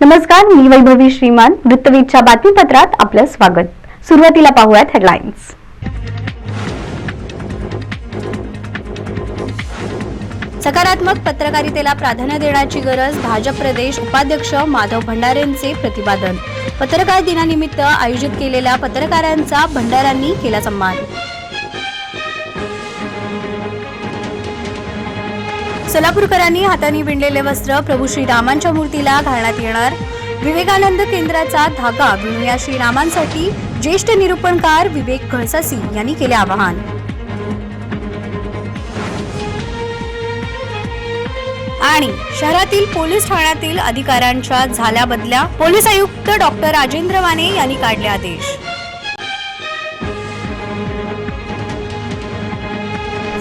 नमस्कार मी वैभवी श्रीमान वृत्तवीच्या बातमीपत्रात आपलं स्वागत. सुरुवातीला पाहूयात हेडलाईन्स सकारात्मक पत्रकारितेला प्राधान्य देण्याची गरज भाजप प्रदेश उपाध्यक्ष माधव भंडारेंचे प्रतिपादन. पत्रकार दिनानिमित्त आयोजित केलेल्या पत्रकारांचा भंडारांनी केला सन्मान. सोलापूरकरांनी हाताने विणलेले वस्त्र प्रभू श्रीरामांच्या मूर्तीला घालण्यात येणार. विवेकानंद केंद्राचा धागा विणूया श्रीरामांसाठी ज्येष्ठ निरूपणकार विवेक घळसासी यांनी केले आवाहन. आणि शहरातील पोलीस ठाण्यातील अधिकाऱ्यांच्या झाल्या बदल्या पोलीस आयुक्त डॉक्टर राजेंद्र वाने यांनी काढले आदेश.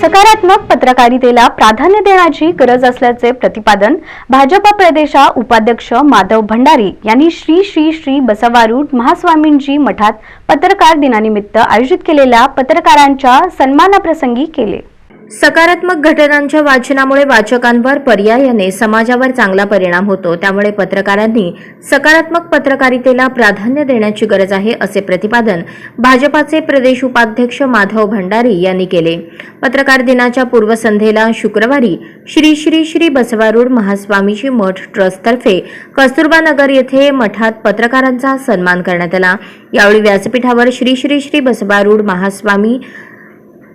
सकारात्मक पत्रकारितेला प्राधान्य देण्याची गरज असल्याचे प्रतिपादन भाजपा प्रदेशा उपाध्यक्ष माधव भंडारी यांनी श्री श्री श्री बसवारूढ महास्वामींजी मठात पत्रकार दिनानिमित्त आयोजित केलेल्या पत्रकारांच्या सन्मानाप्रसंगी केले. सकारात्मक घटनांच्या वाचनामुळे वाचकांवर पर्यायाने समाजावर चांगला परिणाम होतो. त्यामुळे पत्रकारांनी सकारात्मक पत्रकारितेला प्राधान्य देण्याची गरज आहे असे प्रतिपादन भाजपाचे प्रदेश उपाध्यक्ष माधव भंडारी यांनी केले. पत्रकार दिनाच्या पूर्वसंध्येला शुक्रवारी श्री श्री श्री बसवारूढ महास्वामीजी मठ ट्रस्टतर्फे कस्तुरबा नगर येथे मठात पत्रकारांचा सन्मान करण्यात आला. यावेळी व्यासपीठावर श्री श्री श्री बसवारूढ महास्वामी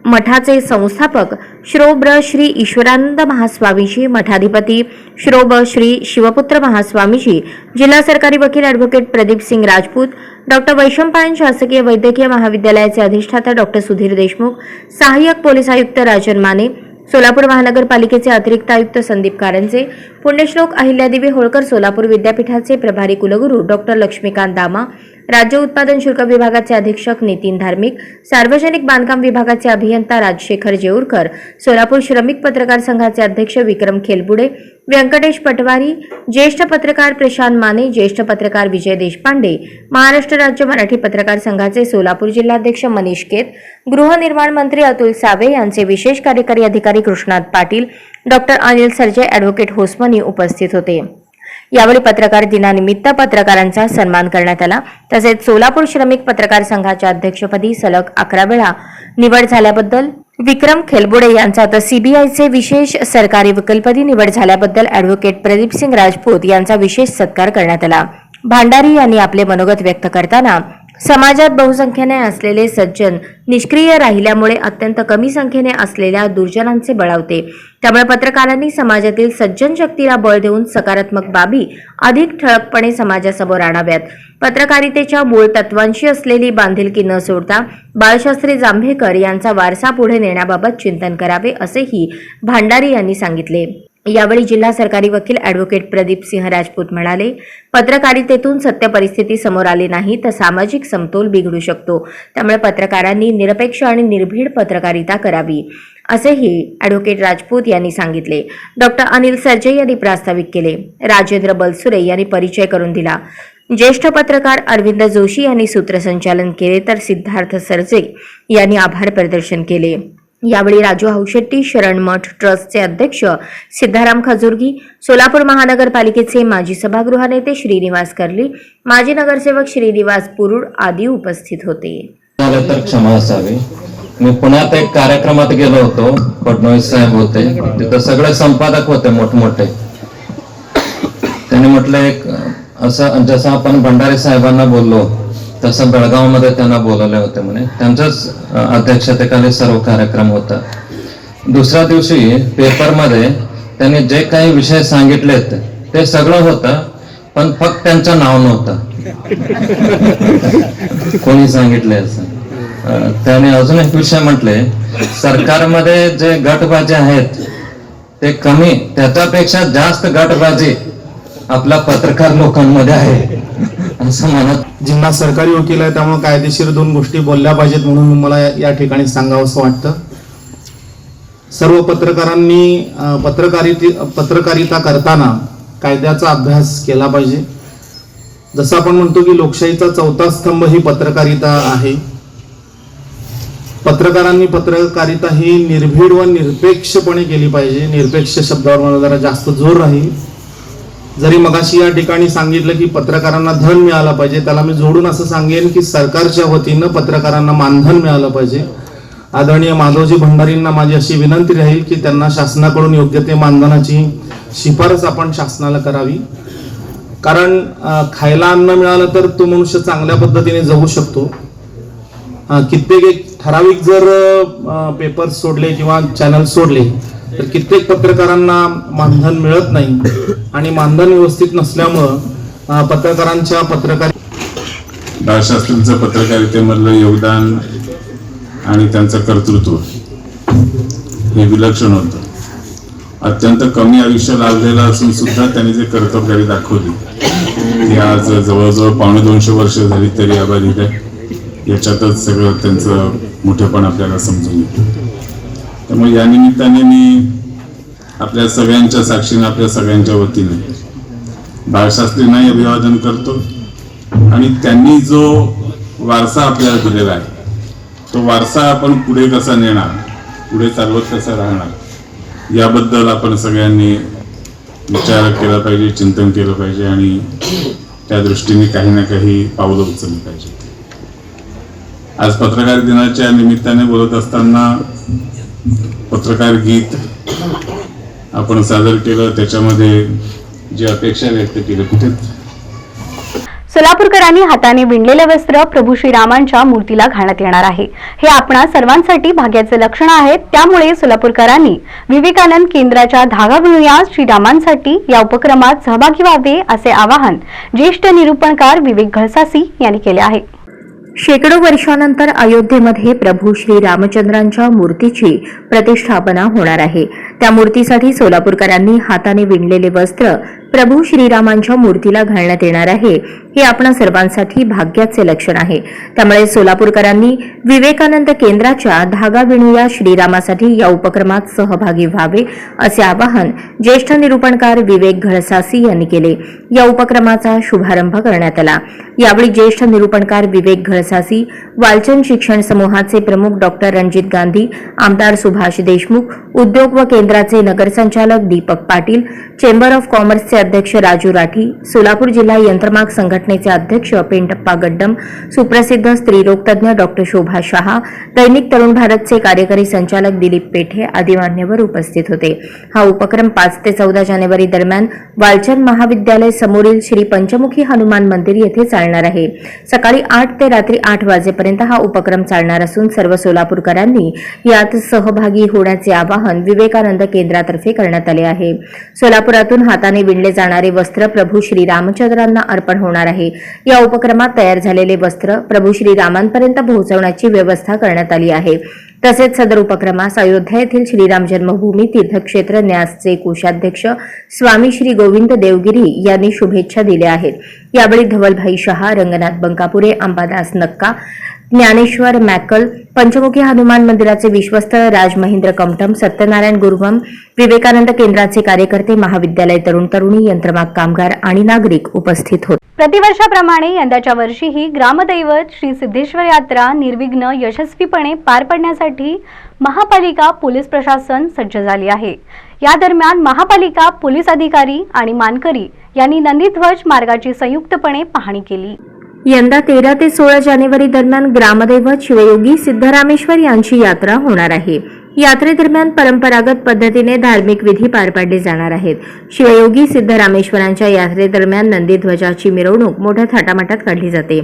मठाचे संस्थापक श्रोब्र श्री ईश्वरानंद महास्वामीजी मठाधिपती श्रोब श्री शिवपुत्र महास्वामीजी जिल्हा सरकारी वकील ॲडव्होकेट प्रदीप सिंग राजपूत डॉक्टर वैशंपायन शासकीय वैद्यकीय महाविद्यालयाचे अधिष्ठाता डॉक्टर सुधीर देशमुख सहाय्यक पोलीस आयुक्त राजन माने सोलापूर महानगरपालिकेचे अतिरिक्त आयुक्त संदीप कारंजे पुण्यश्लोक अहिल्यादेवी होळकर सोलापूर विद्यापीठाचे प्रभारी कुलगुरू डॉक्टर लक्ष्मीकांत दामा राज्य उत्पादन शुल्क विभागाचे अधीक्षक नितीन धार्मिक सार्वजनिक बांधकाम विभागाचे अभियंता राजशेखर जेऊरकर सोलापूर श्रमिक पत्रकार संघाचे अध्यक्ष विक्रम खेलबुडे व्यंकटेश पटवारी ज्येष्ठ पत्रकार प्रशांत माने ज्येष्ठ पत्रकार विजय देशपांडे महाराष्ट्र राज्य मराठी पत्रकार संघाचे सोलापूर जिल्हाध्यक्ष मनीष केत गृहनिर्माण मंत्री अतुल सावे यांचे विशेष कार्यकारी अधिकारी कृष्णात पाटील डॉक्टर अनिल सर्जे ॲडव्होकेट होसमनी उपस्थित होते. यावेळी पत्रकार दिनानिमित्त पत्रकारांचा सन्मान करण्यात आला. तसेच सोलापूर श्रमिक पत्रकार संघाच्या अध्यक्षपदी सलग अकरा वेळा निवड झाल्याबद्दल विक्रम खेलबुडे यांचा तर सीबीआयचे विशेष सरकारी वकीलपदी निवड झाल्याबद्दल ॲडव्होकेट प्रदीप सिंग राजपूत यांचा विशेष सत्कार करण्यात आला. भांडारी यांनी आपले मनोगत व्यक्त करताना समाजात बहुसंख्येने असलेले सज्जन निष्क्रिय राहिल्यामुळे अत्यंत कमी संख्येने असलेल्या दुर्जनांचे बळावते. त्यामुळे पत्रकारांनी समाजातील सज्जन शक्तीला बळ देऊन सकारात्मक बाबी अधिक ठळकपणे समाजासमोर आणाव्यात. पत्रकारितेच्या मूळ तत्वांशी असलेली बांधिलकी न सोडता बाळशास्त्री जांभेकर यांचा वारसा पुढे नेण्याबाबत चिंतन करावे असेही भांडारी यांनी सांगितले. यावेळी जिल्हा सरकारी वकील अॅडव्होकेट प्रदीप सिंह राजपूत म्हणाले पत्रकारितेतून सत्य परिस्थिती समोर आली नाही तर सामाजिक समतोल बिघडू शकतो. त्यामुळे पत्रकारांनी निरपेक्ष आणि निर्भीड पत्रकारिता करावी. असेही ॲडव्होकेट राजपूत यांनी सांगितले. डॉक्टर अनिल सरजे यांनी प्रास्ताविक केले. राजेंद्र बलसुरे यांनी परिचय करून दिला. ज्येष्ठ पत्रकार अरविंद जोशी यांनी सूत्रसंचालन केले तर सिद्धार्थ सरजे यांनी आभार प्रदर्शन केले. यावेळी राजू हौशेट्टी शरणमठ ट्रस्टचे अध्यक्ष सिद्धाराम खजुर्गी सोलापूर महानगरपालिकेचे माजी सभागृह नेते श्रीनिवास कर्ली माजी नगरसेवक श्रीनिवास पुरुड आदी उपस्थित होते. तर क्षमा असावी. मी पुण्यात एक कार्यक्रमात गेलो होतो फडणवीस साहेब होते. तिथं सगळे संपादक होते मोठमोठे. त्यांनी म्हटलं एक असं जसं आपण भंडारे साहेबांना बोललो तसं बेळगावमध्ये त्यांना बोलवले होते म्हणे. त्यांच्याच अध्यक्षतेखाली सर्व कार्यक्रम होता. दुसऱ्या दिवशी पेपरमध्ये त्यांनी जे काही विषय सांगितलेत ते सगळं होतं पण फक्त त्यांचं नाव नव्हतं. कोणी सांगितले असं? त्याने अजून एक विषय म्हटले सरकारमध्ये जे गटबाजी आहेत ते कमी त्याच्यापेक्षा जास्त गटबाजी आपल्या पत्रकार लोकांमध्ये आहे. असं म्हणत जिल्हा सरकारी वकील आहे त्यामुळे कायदेशीर दोन गोष्टी बोलल्या पाहिजेत म्हणून मला या- ठिकाणी सांगावं असं वाटतं. सर्व पत्रकारांनी पत्रकारिती पत्रकारिता करताना कायद्याचा अभ्यास केला पाहिजे. जसं आपण म्हणतो की लोकशाहीचा चौथा स्तंभ ही पत्रकारिता आहे. पत्रकारांनी पत्रकारिता ही निर्भीड व निरपेक्षपणे केली पाहिजे. निरपेक्ष शब्दावर मला जरा जास्त जोर राहील. जरी मगाशी या ठिकाणी सांगितलं की पत्रकारांना धन मिळालं पाहिजे त्याला मी जोडून असं सांगेन की सरकारच्या वतीनं पत्रकारांना मानधन मिळालं पाहिजे. आदरणीय माधवजी भंडारींना माझी अशी विनंती राहील की त्यांना शासनाकडून योग्य ते मानधनाची शिफारस आपण शासनाला करावी. कारण खायला अन्न मिळालं तर तो मनुष्य चांगल्या पद्धतीने जगू शकतो. कित्येक एक ठराविक जर पेपर सोडले किंवा चॅनल सोडले तर कित्येक पत्रकारांना मानधन मिळत नाही आणि मानधन व्यवस्थित नसल्यामुळं पत्रकारांच्या पत्रकार बाळशास्त्रींचं पत्रकारितेमधलं योगदान आणि त्यांचं कर्तृत्व हे विलक्षण होतं. अत्यंत कमी आयुष्य लाभलेलं असून सुद्धा त्यांनी जे कर्तव्यकारी दाखवली ती आज जवळजवळ पावणे दोनशे वर्ष झाली तरी अबाधित आहे. याच्यातच सगळं त्यांचं मोठेपण आपल्याला समजून येतं. त्यामुळे या निमित्ताने मी आपल्या सगळ्यांच्या साक्षीने आपल्या सगळ्यांच्या वतीने बाळशास्त्रींनाही अभिवादन करतो आणि त्यांनी जो वारसा आपल्याला दिलेला आहे तो वारसा आपण पुढे कसा नेणार पुढे चालवत कसा राहणार याबद्दल आपण सगळ्यांनी विचार केला पाहिजे चिंतन केलं पाहिजे आणि त्या दृष्टीने काही ना काही पावलं उचलली पाहिजे. आज पत्रकार दिनाच्या निमित्ताने बोलत असताना पत्रकार गीत आपण सादर केलं. त्याच्यामध्ये जी अपेक्षा व्यक्त केली. कुठे? सोलापूरकरांनी हाताने विणलेले वस्त्र प्रभू श्रीरामांच्या मूर्तीला घालण्यात येणार आहे. हे आपणा सर्वांसाठी भाग्याचे लक्षण आहे. त्यामुळे सोलापूरकरांनी विवेकानंद केंद्राच्या धागा विणूया श्रीरामांसाठी या उपक्रमात सहभागी व्हावे असे आवाहन ज्येष्ठ निरूपणकार विवेक घळसासी यांनी केले आहे. शेकडो वर्षानंतर अयोध्येमध्ये प्रभू श्री रामचंद्रांच्या मूर्तीची प्रतिष्ठापना होणार आहे. त्या मूर्तीसाठी सोलापूरकरांनी हाताने विणलेले वस्त्र प्रभू श्रीरामांच्या मूर्तीला घालण्यात येणार आहे. हे आपण सर्वांसाठी भाग्याचे लक्षण आहे. त्यामुळे सोलापूरकरांनी विवेकानंद केंद्राच्या धागा विणूया श्रीरामासाठी या उपक्रमात सहभागी व्हावे असे आवाहन ज्येष्ठ निरूपणकार विवेक घळसासी यांनी केले. या उपक्रमाचा शुभारंभ करण्यात आला. यावेळी ज्येष्ठ निरूपणकार विवेक घळसासी वालचंद शिक्षण समूहाचे प्रमुख डॉक्टर रणजित गांधी आमदार सुभाष देशमुख उद्योग व केंद्राचे नगरसंचालक दीपक पाटील चेंबर ऑफ कॉमर्सचे अध्यक्ष राजू राठी सोलापूर जिल्हा यंत्रमाग संघटना संघटनेचे अध्यक्ष पेंटप्पा गड्डम सुप्रसिद्ध स्त्रीरोग डॉक्टर शोभा शहा दैनिक तरुण भारतचे कार्यकारी संचालक दिलीप पेठे आदी मान्यवर उपस्थित होते. हा उपक्रम पाच ते चौदा जानेवारी दरम्यान वालचंद महाविद्यालय समोरील श्री पंचमुखी हनुमान मंदिर येथे चालणार आहे. सकाळी आठ ते रात्री आठ वाजेपर्यंत हा उपक्रम चालणार असून सर्व सोलापूरकरांनी यात सहभागी होण्याचे आवाहन विवेकानंद केंद्रातर्फे करण्यात आले आहे. सोलापुरातून हाताने विणले जाणारे वस्त्र प्रभू श्री रामचंद्रांना अर्पण होणार आहे. या उपक्रमात तयार झालेले वस्त्र प्रभू श्री रामांपर्यंत पोहोचवण्याची व्यवस्था करण्यात आली आहे. तसेच सदर उपक्रमास अयोध्या येथील श्रीराम जन्मभूमी तीर्थक्षेत्र न्यासचे कोषाध्यक्ष स्वामी श्री गोविंद देवगिरी यांनी शुभेच्छा दिल्या आहेत. यावेळी धवलभाई शहा रंगनाथ बंकापुरे अंबादास नक्का ज्ञानेश्वर मॅकल पंचमुखी हनुमान मंदिराचे विश्वस्त राज महेंद्र कमटम सत्यनारायण गुरुवम विवेकानंद केंद्राचे कार्यकर्ते महाविद्यालय तरुण तरुणी यंत्रमाग कामगार आणि नागरिक उपस्थित होते. प्रतिवर्षाप्रमाणे यंदाच्या वर्षीही ग्रामदैवत श्री सिद्धेश्वर यात्रा निर्विघ्न यशस्वीपणे पार पडण्यासाठी महापालिका पोलीस प्रशासन सज्ज झाली आहे. या दरम्यान महापालिका पोलीस अधिकारी आणि मानकरी यांनी नंदीध्वज मार्गाची संयुक्तपणे पाहणी केली. यंदा तेरा ते सोळा जानेवारी दरम्यान ग्रामदैवत शिवयोगी सिद्धरामेश्वर यांची यात्रा होणार आहे. यात्रेदरम्यान परंपरागत पद्धतीने धार्मिक विधी पार पाडले जाणार आहेत. शिवयोगी सिद्धरामेश्वरांच्या यात्रेदरम्यान नंदीध्वजाची मिरवणूक मोठ्या थाटामाटात काढली जाते.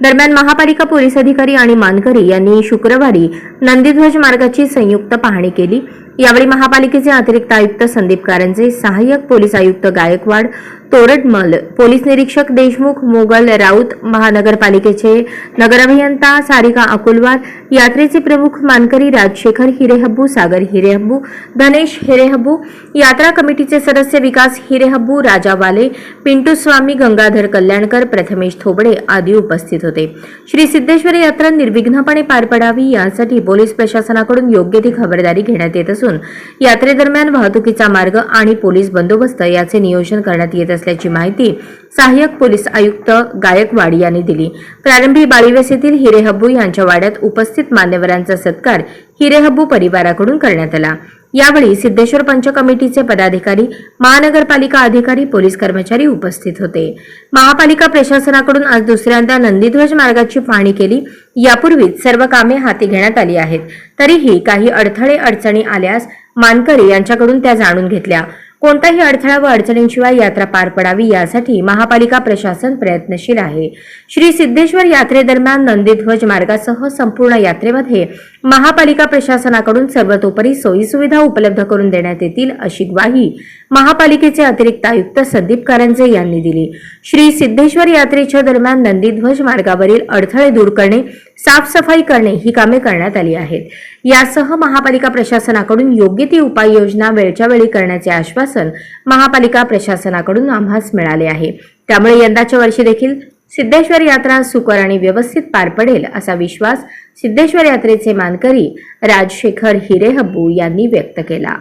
दरम्यान महापालिका पोलीस अधिकारी आणि मानकरी यांनी शुक्रवारी नंदीध्वज मार्गाची संयुक्त पाहणी केली. यावेळी महापालिकेचे अतिरिक्त आयुक्त संदीप कारंजे सहाय्यक पोलीस आयुक्त गायकवाड तोरडमल पोलीस निरीक्षक देशमुख मोगल राऊत महानगरपालिकेचे नगराभियंता सारिका अकुलवार यात्रेचे प्रमुख मानकरी राजशेखर हिरेहब्बू सागर हिरेहब्बू धनेश हिरेहब्बू यात्रा कमिटीचे सदस्य विकास हिरेहब्बू राजा वाले पिंटू स्वामी गंगाधर कल्याणकर प्रथमेश थोबडे आदी उपस्थित होते. श्री सिद्धेश्वर यात्रा निर्विघ्नपणे पार पडावी यासाठी पोलीस प्रशासनाकडून योग्य ती खबरदारी घेण्यात येत असून यात्रेदरम्यान वाहतुकीचा मार्ग आणि पोलीस बंदोबस्त याचे नियोजन करण्यात येत असल्याची माहिती सहाय्यक पोलीस आयुक्त गायकवाड यांनी दिली. प्रारंभी बाळीवेस येथील हिरेहब्बू यांच्या वाड्यात उपस्थित मान्यवरांचा सत्कार हिरेहब्बू परिवाराकडून करण्यात आला. यावेळी सिद्धेश्वर पंच कमिटीचे पदाधिकारी महानगरपालिका अधिकारी पोलीस कर्मचारी उपस्थित होते. महापालिका प्रशासनाकडून आज दुसऱ्यांदा नंदीध्वज मार्गाची पाहणी केली. यापूर्वीच सर्व कामे हाती घेण्यात आली आहेत. तरीही काही अडथळे अडचणी आल्यास मानकरी यांच्याकडून त्या जाणून घेतल्या. कोणताही अडथळा व अडचणींशिवाय यात्रा पार पडावी यासाठी महापालिका प्रशासन प्रयत्नशील आहे. श्री सिद्धेश्वर यात्रेदरम्यान नंदीध्वज मार्गासह संपूर्ण यात्रेमध्ये महापालिका प्रशासनाकडून सर्वतोपरी सोयीसुविधा उपलब्ध करून देण्यात येतील अशी ग्वाही महापालिकेचे अतिरिक्त आयुक्त संदीप कारंजे यांनी दिली. श्री सिद्धेश्वर यात्रेच्या दरम्यान नंदीध्वज मार्गावरील अडथळे दूर करणे साफसफाई करणे ही कामे करण्यात आली आहेत. यासह महापालिका प्रशासनाकडून योग्य ती उपाययोजना वेळच्या वेळी करण्याचे आश्वासन महापालिका प्रशासनाकडून आम्हास मिळाले आहे. त्यामुळे यंदाच्या वर्षी देखील सिद्धेश्वर यात्रा सुकर आणि व्यवस्थित पार पडेल असा विश्वास सिद्धेश्वर यात्रेचे मानकरी राजशेखर हिरेहब्बू यांनी व्यक्त केला.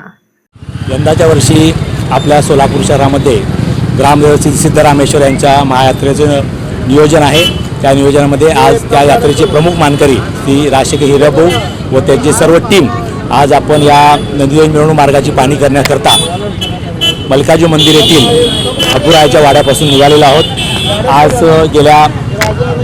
यंदाच्या वर्षी आपल्या सोलापूर शहरामध्ये ग्रामदेवती सिद्धरामेश्वर यांच्या महायात्रेचं नियोजन आहे. त्या नियोजनामध्ये आज त्या यात्रेचे प्रमुख मानकरी श्री राशिक हिराभाऊ व त्यांची सर्व टीम आज आपण या नदीवर मिळवणूक मार्गाची पाहणी करण्याकरता मल्काजी मंदिर येथील अपुरायाच्या वाड्यापासून निघालेलो आहोत. आज गेल्या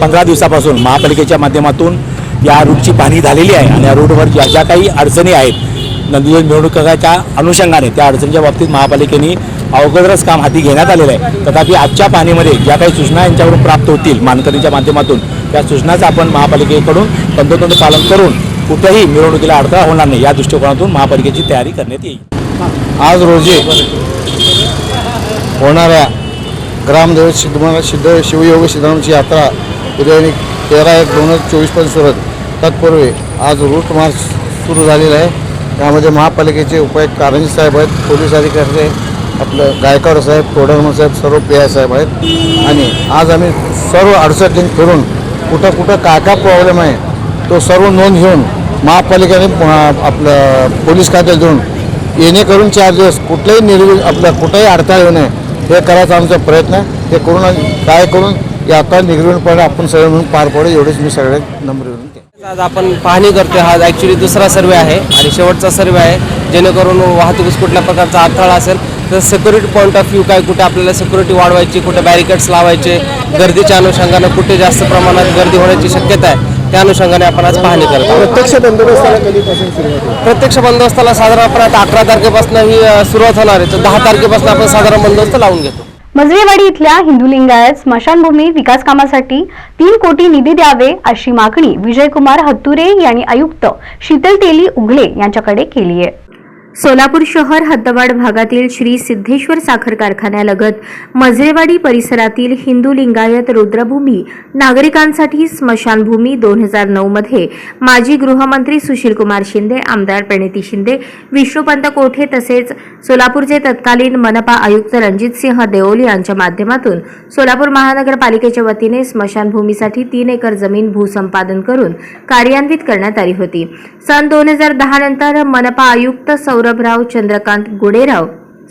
पंधरा दिवसापासून महापालिकेच्या माध्यमातून या रूटची पाहणी झालेली आहे आणि या रूटवर ज्या ज्या काही अडचणी आहेत नंदीवर मिरवणुकीच्या अनुषंगाने त्या अडचणीच्या बाबतीत महापालिकेने अवघडच काम हाती घेण्यात आलेलं आहे. तथापि आजच्या पाहणीमध्ये ज्या काही सूचना यांच्याकडून प्राप्त होतील मानकरीच्या माध्यमातून त्या सूचनाचं आपण महापालिकेकडून तंतोतंत पालन करून कुठेही मिरवणुकीला अडथळा होणार नाही या दृष्टिकोनातून महापालिकेची तयारी करण्यात येईल. आज रोजी होणाऱ्या ग्रामदेव सिद्ध सिद्ध शिवयोग सिद्धरामची यात्रा उद्या तेरा एक दोन हजार चोवीसपर्यंत सुरू तत्पूर्वी आज रूट मार्च सुरू झालेला आहे. त्यामध्ये महापालिकेचे उपायुक्त कारंजी साहेब आहेत पोलीस अधिकारी आहेत, आपलं गायकवाड साहेब तोडरमल साहेब सर्व पी आय साहेब आहेत. आणि आज आम्ही सर्व अडचण फिरून कुठं कुठं काय काय प्रॉब्लेम आहे तो सर्व नोंद घेऊन महापालिकेने आपलं पोलीस खात्यात देऊन येणेकरून चार दिवस कुठल्याही निर्वि आपल्या कुठंही अडथळा येऊ नये हे करायचा आमचा प्रयत्न आहे. ते करून काय करून यात्रा निर्विणपणे आपण सगळे म्हणून पार पडू एवढेच मी सगळे नम्र विनंती. आज आपण पाहणी करतोय. हा ॲक्च्युली दुसरा सर्वे आहे आणि शेवटचा सर्वे आहे. जेणेकरून वाहतुकीस कुठल्या प्रकारचा अडथळा असेल तर सिक्युरिटी पॉईंट ऑफ व्ह्यू काय कुठे आपल्याला सिक्युरिटी वाढवायची कुठे बॅरिकेड्स लावायचे गर्दीच्या अनुषंगानं कुठे जास्त प्रमाणात गर्दी होण्याची शक्यता आहे त्या अनुषंगाने आपण आज पाहणी करत प्रत्यक्ष बंदोबस्ताला कधीपासून प्रत्यक्ष बंदोबस्ताला साधारणपणे आता अकरा तारखेपासून ही सुरुवात होणार आहे. तर दहा तारखेपासून आपण साधारण बंदोबस्त लावून घेतो. मजरेवाडी इथल्या हिंदू लिंगायत स्मशानभूमी विकास कामासाठी तीन कोटी निधी द्यावे अशी मागणी विजयकुमार हत्तुरे यांनी आयुक्त शीतल तेली उघले यांच्याकडे केली आहे सोलापूर शहर हद्दवाड भागातील श्री सिद्धेश्वर साखर कारखान्यालगत मजरेवाडी परिसरातील हिंदू लिंगायत रुद्रभूमी नागरिकांसाठी स्मशानभूमी दोन हजार नऊमध्ये माजी गृहमंत्री सुशीलकुमार शिंदे आमदार प्रणिती शिंदे विष्णुपंत कोठे तसेच सोलापूरचे तत्कालीन मनपा आयुक्त रणजितसिंह देओल यांच्या माध्यमातून सोलापूर महानगरपालिकेच्या वतीने स्मशानभूमीसाठी तीन एकर जमीन भूसंपादन करून कार्यान्वित करण्यात आली होती. सन दोन हजार दहा नंतर मनपा आयुक्त सौर सौरभराव चंद्रकांत गुडेराव.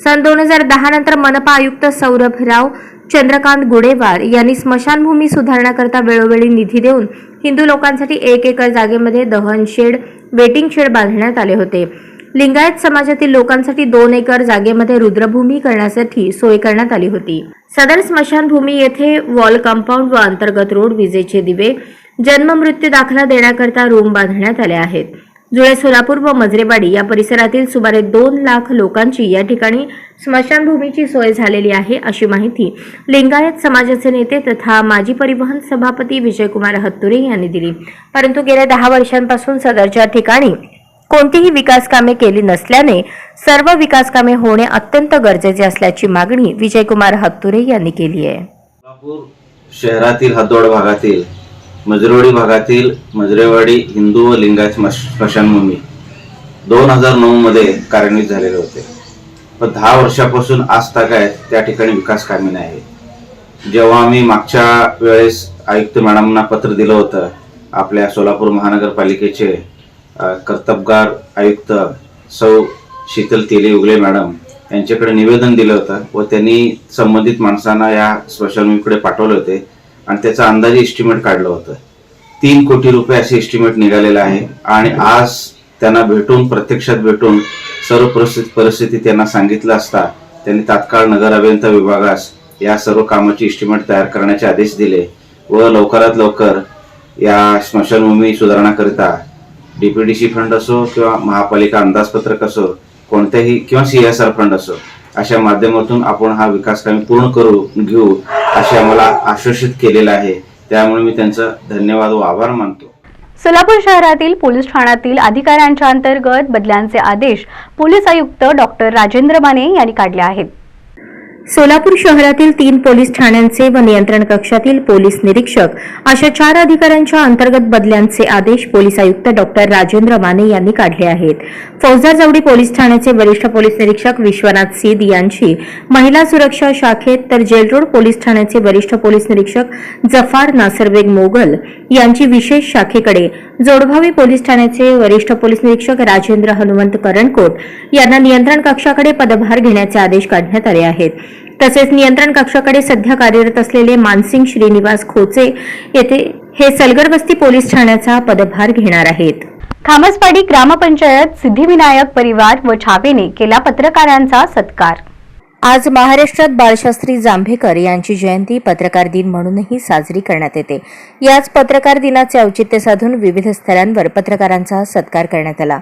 सन दोन हजार दहा नंतर मनपा आयुक्त सौरभराव चंद्रकांत गुडेवार यांनी स्मशानभूमी सुधारण्याकरता वेळोवेळी निधी देऊन हिंदू लोकांसाठी एक एकर जागेमध्ये दहन शेड वेटिंग शेड बांधण्यात आले होते. लिंगायत समाजातील लोकांसाठी दोन एकर जागेमध्ये रुद्रभूमी करण्यासाठी सोय करण्यात आली होती. सदर स्मशानभूमी येथे वॉल कंपाऊंड व अंतर्गत रोड विजेचे दिवे जन्म मृत्यू दाखला देण्याकरता रूम बांधण्यात आले आहेत. जुळे सोलापूर व मजरेवाडी या परिसरातील सुमारे दोन लाख लोकांची या ठिकाणी स्मशानभूमीची सोय झालेली आहे अशी माहिती लिंगायत समाजाचे नेते तथा माजी परिवहन सभापती विजयकुमार हत्तुरे यांनी दिली. परंतु गेल्या दहा वर्षांपासून सदरच्या ठिकाणी कोणतीही विकास कामे केली नसल्याने सर्व विकास कामे होणे अत्यंत गरजेचे असल्याची मागणी विजयकुमार हत्तुरे यांनी केली आहे. शहरातील हद्दोड भागातील मजरेवाडी भागातील मजरेवाडी हिंदू व लिंगायत स्मशानभूमी दोन हजार नऊ मध्ये कार्यान्वित झालेले होते. पण दहा वर्षापासून आज तागायत त्या ठिकाणी विकास कामे नाही जेव्हा आम्ही मागच्या वेळेस आयुक्त मॅडमना पत्र दिलं होतं आपल्या सोलापूर महानगरपालिकेचे कर्तबगार आयुक्त सौ शीतल तेले उगले मॅडम यांच्याकडे निवेदन दिलं होतं व त्यांनी संबंधित माणसांना या स्मशानभूमीकडे पाठवले होते. आणि त्याचा अंदाजे एस्टिमेट काढलं होतं. तीन कोटी रुपये असे एस्टिमेट निघालेलं आहे. आणि आज त्यांना भेटून प्रत्यक्षात भेटून सर्व परिस्थिती परिस्थिती त्यांना सांगितलं असता त्यांनी तात्काळ नगर अभियंता विभागास या सर्व कामाची इस्टिमेट तयार करण्याचे आदेश दिले व लवकरात लवकर या स्मशानभूमी सुधारणाकरिता डीपीडीसी फंड असो किंवा महापालिका अंदाजपत्रक असो कोणत्याही किंवा सी एस आर फंड असो अशा माध्यमातून आपण हा विकास कामे पूर्ण करू घेऊ असे आम्हाला आश्वासित केलेलं आहे. त्यामुळे मी त्यांचा धन्यवाद व आभार मानतो. सोलापूर शहरातील पोलीस ठाण्यातील अधिकाऱ्यांच्या अंतर्गत बदल्यांचे आदेश पोलीस आयुक्त डॉक्टर राजेंद्र माने यांनी काढले आहेत. सोलापूर शहरातील तीन पोलीस ठाण्यांचे व नियंत्रण कक्षातील पोलीस निरीक्षक अशा चार अधिकाऱ्यांच्या अंतर्गत बदल्यांचे आदेश पोलीस आयुक्त डॉक्टर राजेंद्र माने यांनी काढले आहेत. फौजदार जवडी पोलीस ठाण्याचे वरिष्ठ पोलीस निरीक्षक विश्वनाथ सिद यांची महिला सुरक्षा शाखेत तर जेलरोड पोलीस ठाण्याचे वरिष्ठ पोलीस निरीक्षक जफार नासरबेग मोगल यांची विशेष शाखेकडे जोडभावी पोलीस ठाण्याचे वरिष्ठ पोलीस निरीक्षक राजेंद्र हनुमंत करणकोट यांना नियंत्रण कक्षाकडे पदभार घेण्याचे आदेश काढण्यात आले आहेत. तसेच नियंत्रण कक्षाकडे सध्या कार्यरत असलेले मानसिंग श्रीनिवास खोचे येथे हे सलगरबस्ती पोलीस ठाण्याचा पदभार घेणार आहेत. खामसपाडी ग्रामपंचायत सिद्धिविनायक परिवार व छापेने केला पत्रकारांचा सत्कार. आज महाराष्ट्रात बाळशास्त्री जांभेकर यांची जयंती पत्रकार दिन म्हणूनही साजरी करण्यात येते. याच पत्रकार दिनाचे औचित्य साधून विविध स्तरांवर पत्रकारांचा सत्कार करण्यात आला.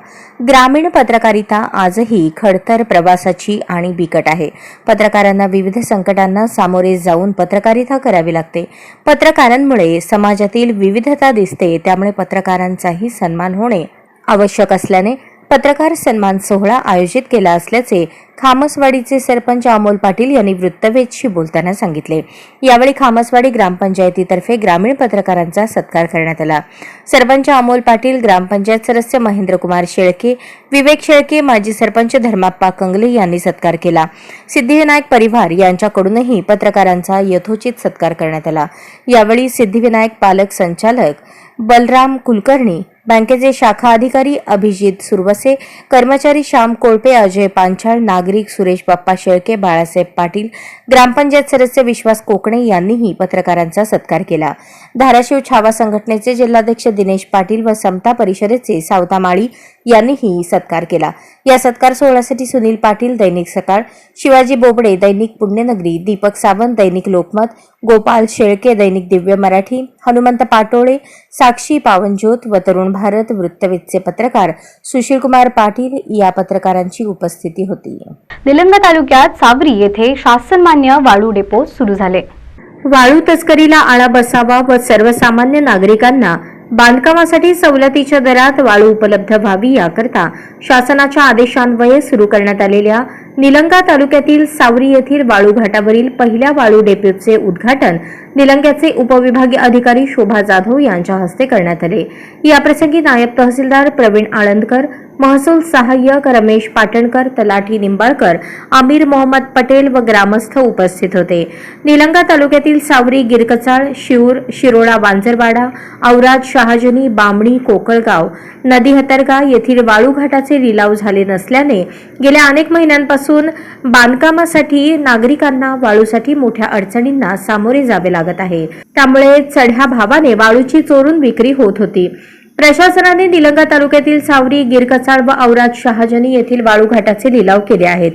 ग्रामीण पत्रकारिता आजही खडतर प्रवासाची आणि बिकट आहे. पत्रकारांना विविध संकटांना सामोरे जाऊन पत्रकारिता करावी लागते. पत्रकारांमुळे समाजातील विविधता दिसते त्यामुळे पत्रकारांचाही सन्मान होणे आवश्यक असल्याने पत्रकार सन्मान सोहळा आयोजित केला असल्याचे खामसवाडीचे सरपंच अमोल पाटील यांनी वृत्तवेधशी बोलताना सांगितले. यावेळी खामसवाडी ग्रामपंचायतीतर्फे ग्रामीण पत्रकारांचा सत्कार करण्यात आला. सरपंच अमोल पाटील ग्रामपंचायत सदस्य महेंद्रकुमार शेळके विवेक शेळके माजी सरपंच धर्माप्पा कंगले यांनी सत्कार केला. सिद्धिविनायक परिवार यांच्याकडूनही पत्रकारांचा यथोचित सत्कार करण्यात आला. यावेळी सिद्धिविनायक पालक संचालक बलराम कुलकर्णी बँकेचे शाखा अधिकारी अभिजित सुरवसे कर्मचारी श्याम कोळपे अजय पांचाळ नागरिक सुरेश बाप्पा शेळके बाळासाहेब पाटील ग्रामपंचायत सदस्य विश्वास कोकणे यांनीही पत्रकारांचा सत्कार केला. धाराशिव छावा संघटनेचे जिल्हाध्यक्ष दिनेश पाटील व समता परिषदेचे सावता माळी यांनीही सत्कार केला. या सत्कार सोहळ्यासाठी सुनील पाटील दैनिक सकाळ शिवाजी बोबडे दैनिक पुण्यनगरी दीपक सावंत दैनिक लोकमत गोपाल शेळके दैनिक दिव्य मराठी हनुमंत पाटोळे साक्षी पावनज्योत व तरुण भारत वृत्तवेधचे पत्रकार सुशीलकुमार पाटील या पत्रकारांची उपस्थिती होती. निलंगा तालुक्यात सावरी येथे शासनमान्य वाळू डेपो सुरू झाले. वाळू तस्करीला आळा बसावा व सर्वसामान्य नागरिकांना बांधकामासाठी सवलतीच्या दरात वाळू उपलब्ध व्हावी याकरता शासनाच्या आदेशान्वये सुरू करण्यात आलेल्या निलंगा तालुक्यातील सावरी येथील वाळू घाटावरील पहिल्या वाळू डेपोचे उद्घाटन निलंग्याचे उपविभागीय अधिकारी शोभा जाधव यांच्या हस्ते करण्यात आले. याप्रसंगी नायब तहसीलदार प्रवीण आळंदकर महसूल सहाय्यक रमेश पाटणकर तलाठी निंबाळकर आमिर मोहम्मद पटेल व ग्रामस्थ उपस्थित होते. निलंगा तालुक्यातील सावरी गिरकचाळ शिऊर शिरोळा वांजरवाडा औराद शहाजनी बामणी कोकळगाव नदी हतरगा येथील वाळू घाटाचे लिलाव झाले नसल्याने गेल्या अनेक महिन्यांपासून बांधकामासाठी नागरिकांना वाळूसाठी मोठ्या अडचणींना सामोरे जावे लागत आहे. त्यामुळे चढ्या भावाने वाळूची चोरून विक्री होत होती. प्रशासनाने निलंगा तालुक्यातील सावरी गिरकचाळ व औराद शहाजनी येथील वाळू घाटाचे लिलाव केले आहेत.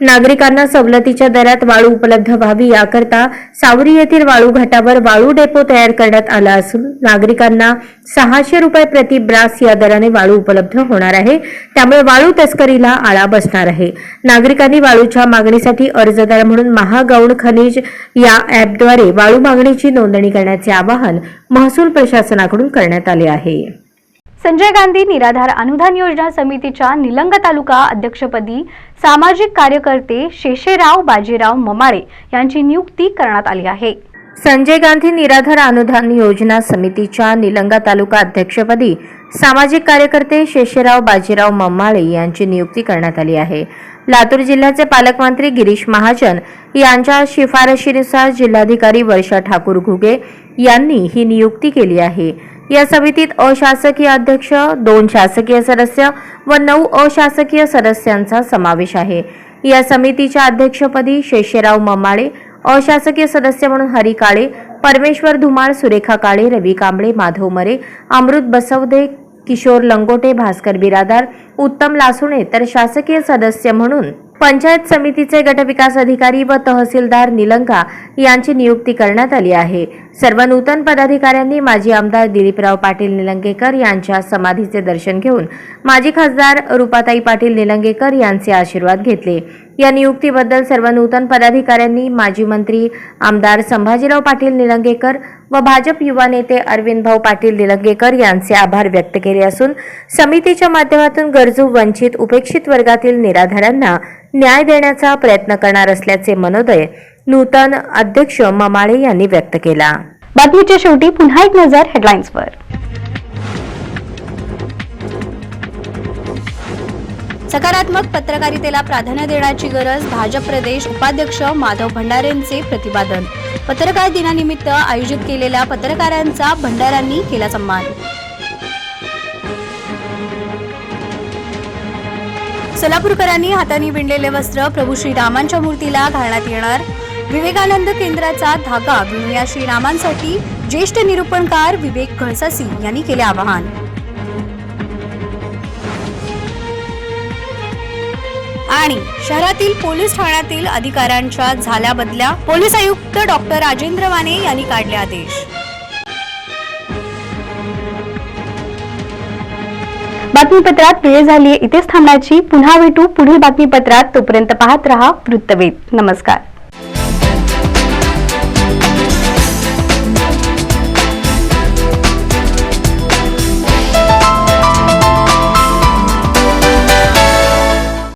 नागरिकांना सवलतीच्या दरात वाळू उपलब्ध व्हावी याकरता सावरी येथील वाळू घाटावर वाळू डेपो तयार करण्यात आला असून नागरिकांना सहाशे रुपये प्रति ब्रास या दराने वाळू उपलब्ध होणार आहे. त्यामुळे वाळू तस्करीला आळा बसणार आहे. नागरिकांनी वाळूच्या मागणीसाठी अर्जदार म्हणून महागौण खनिज या ॲपद्वारे वाळू मागणीची नोंदणी करण्याचे आवाहन महसूल प्रशासनाकडून करण्यात आले आहे. संजय गांधी निराधार अनुदान योजना समितीच्या निलंग तालुका अध्यक्षपदी सामाजिक कार्यकर्ते शेषेराव बाजीराव ममाळे यांची नियुक्ती करण्यात आली आहे. संजय गांधी निराधार अनुदान योजना समितीच्या निलंगा तालुका अध्यक्षपदी सामाजिक कार्यकर्ते शेषेराव बाजीराव मम्माळे यांची नियुक्ती करण्यात आली आहे. लातूर जिल्ह्याचे पालकमंत्री गिरीश महाजन यांच्या शिफारशीनुसार जिल्हाधिकारी वर्षा ठाकूर घुगे यांनी ही नियुक्ती केली आहे. या समितीत अशासकीय अध्यक्ष दोन शासकीय सदस्य व नऊ अशासकीय सदस्यांचा समावेश आहे. या समितीच्या अध्यक्षपदी शेषराव ममाळे अशासकीय सदस्य म्हणून हरी काळे परमेश्वर धुमाळ सुरेखा काळे रवी कांबळे माधव मरे अमृत बसवदे किशोर लंगोटे भास्कर बिरादार उत्तम लासुणे तर शासकीय सदस्य म्हणून पंचायत समितीचे गटविकास अधिकारी व तहसीलदार निलंका यांची नियुक्ती करण्यात आली आहे. सर्व नूतन पदाधिकाऱ्यांनी माजी आमदार दिलीपराव पाटील निलंगेकर यांच्या समाधीचे दर्शन घेऊन माजी खासदार रुपाताई पाटील निलंगेकर यांचे आशीर्वाद घेतले. या नियुक्तीबद्दल सर्व नूतन पदाधिकाऱ्यांनी माजी मंत्री आमदार संभाजीराव पाटील निलंगेकर व भाजप युवा नेते अरविंद भाऊ पाटील निलंगेकर यांचे आभार व्यक्त केले असून समितीच्या माध्यमातून गरजू वंचित उपेक्षित वर्गातील निराधारांना न्याय देण्याचा प्रयत्न करणार असल्याचे मनोदय नूतन अध्यक्ष ममाळे यांनी व्यक्त केला. बातमीच्या शेवटी पुन्हा एक नजर हेडलाईन्सवर सकारात्मक पत्रकारितेला प्राधान्य देण्याची गरज भाजप प्रदेश उपाध्यक्ष माधव भंडारेंचे प्रतिपादन. पत्रकार दिनानिमित्त आयोजित केलेल्या पत्रकारांचा भंडाऱ्यांनी केला सन्मान. सोलापूरकरांनी हाताने विणलेले वस्त्र प्रभू श्रीरामांच्या मूर्तीला घालण्यात येणार? विवेकानंद केंद्राचा धागा विणूया श्रीरामांसाठी ज्येष्ठ निरूपणकार विवेक घळसासी यांनी केले आवाहन. आणि शहरातील पोलीस ठाण्यातील अधिकाऱ्यांच्या झाल्या बदल्या पोलीस आयुक्त डॉक्टर राजेंद्र वाने यांनी काढले आदेश. बातमीपत्रात वेळ झाली इथेच थांबण्याची. पुन्हा भेटू पुढील बातमीपत्रात. तोपर्यंत पाहत रहा वृत्तवेध. नमस्कार.